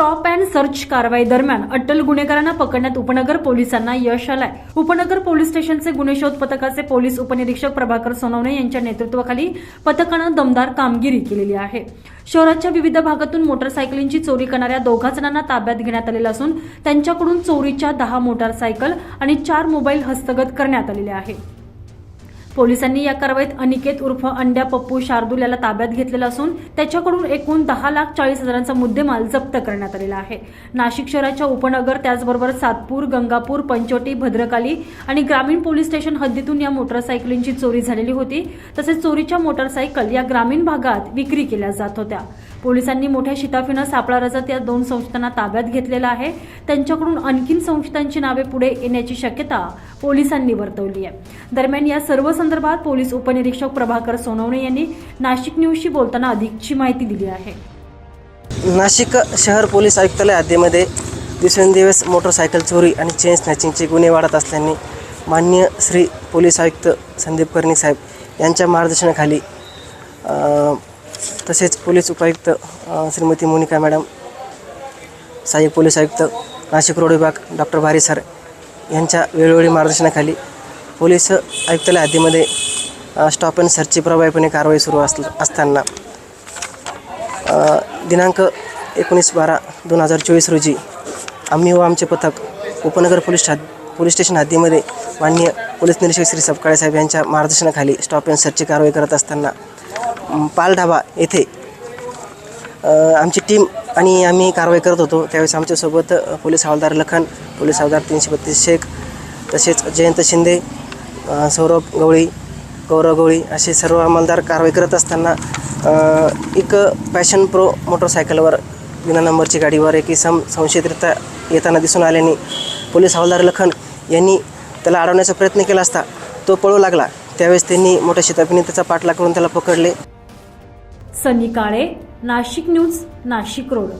Stop and search कारवाई दरम्यान अटल गुन्हेगारांना पकडण्यात उपनगर पोलिसांना यश आलंय. उपनगर पोलीस स्टेशनचे गुन्हे शोध पथकाचे पोलीस उपनिरीक्षक प्रभाकर सोनवणे यांच्या नेतृत्वाखाली पथकानं दमदार कामगिरी केलेली आहे. शहराच्या विविध भागातून मोटरसायकलींची चोरी करणाऱ्या दोघा जणांना ताब्यात घेण्यात आलेलं असून त्यांच्याकडून चोरीच्या दहा मोटारसायकल आणि चार मोबाईल हस्तगत करण्यात आलेले आहे. पोलिसांनी या कारवाईत अनिकेत उर्फ अंड्या पप्पू शार्दूल याला ताब्यात घेतलेला असून त्याच्याकडून एकूण दहा लाख चाळीस हजारांचा मुद्देमाल जप्त करण्यात आलेला आहे. नाशिक शहराच्या उपनगर त्याचबरोबर सातपूर गंगापूर पंचवटी भद्रकाली आणि ग्रामीण पोलीस स्टेशन हद्दीतून या मोटरसायकलींची चोरी झालेली होती. तसेच चोरीच्या मोटरसायकल या ग्रामीण भागात विक्री केल्या जात होत्या. पोलिसांनी मोठ्या शिताफीनं सापळा रचत या दोन संस्थांना ताब्यात घेतलेला आहे. त्यांच्याकडून आणखीन संस्थांची नावे पुढे येण्याची शक्यता पोलिसांनी वर्तवली आहे. दरम्यान या सर्व संदर्भात पोलीस उपनिरीक्षक प्रभाकर सोनवणे यांनी नाशिक न्यूजशी बोलताना अधिकची माहिती दिली आहे. नाशिक शहर पोलीस आयुक्तालय हद्दीमध्ये दिवसेंदिवस मोटरसायकल चोरी आणि चेन स्नॅचिंगचे गुन्हे वाढत असल्याने मान्य श्री पोलीस आयुक्त संदीप कर्णिक साहेब यांच्या मार्गदर्शनाखाली तसेच पोलीस उपायुक्त श्रीमती मोनिका मॅडम सहाय्यक पोलीस आयुक्त नाशिक रोड विभाग डॉक्टर भारी सर यांच्या वेळोवेळी मार्गदर्शनाखाली पोलीस आयुक्तालय हद्दीमध्ये स्टॉप अँड सर्चची प्रभावीपणे कारवाई सुरू अस असताना दिनांक एकोणीस बारा दोन हजार चोवीस रोजी आम्ही व आमचे पथक उपनगर पोलीस हद पोलीस स्टेशन हद्दीमध्ये माननीय पोलीस निरीक्षक श्री सपकाळे साहेब यांच्या मार्गदर्शनाखाली स्टॉप अँड सर्चची कारवाई करत असताना पालढाबा पाल ढाबा येथे आमची टीम आणि आम्ही कारवाई करत होतो. त्यावेळेस आमच्यासोबत पोलीस हवालदार लखन पोलीस हवालदार तीनशे बत्तीस शेख तसेच जयंत शिंदे सौरभ गवळी गौरव गवळी असे सर्व अंमलदार कारवाई करत असताना एक पॅशन प्रो मोटरसायकलवर विना नंबरची गाडीवर एक इसम संशयितरित्या येताना दिसून आल्याने पोलीस हवालदार लखन यांनी त्याला अडवण्याचा प्रयत्न केला असता तो पळू लागला. त्यावेळेस त्यांनी मोठ्या शिताफीने त्याचा पाठलाग करून त्याला पकडले. Sunny Kale Nashik news Nashik road.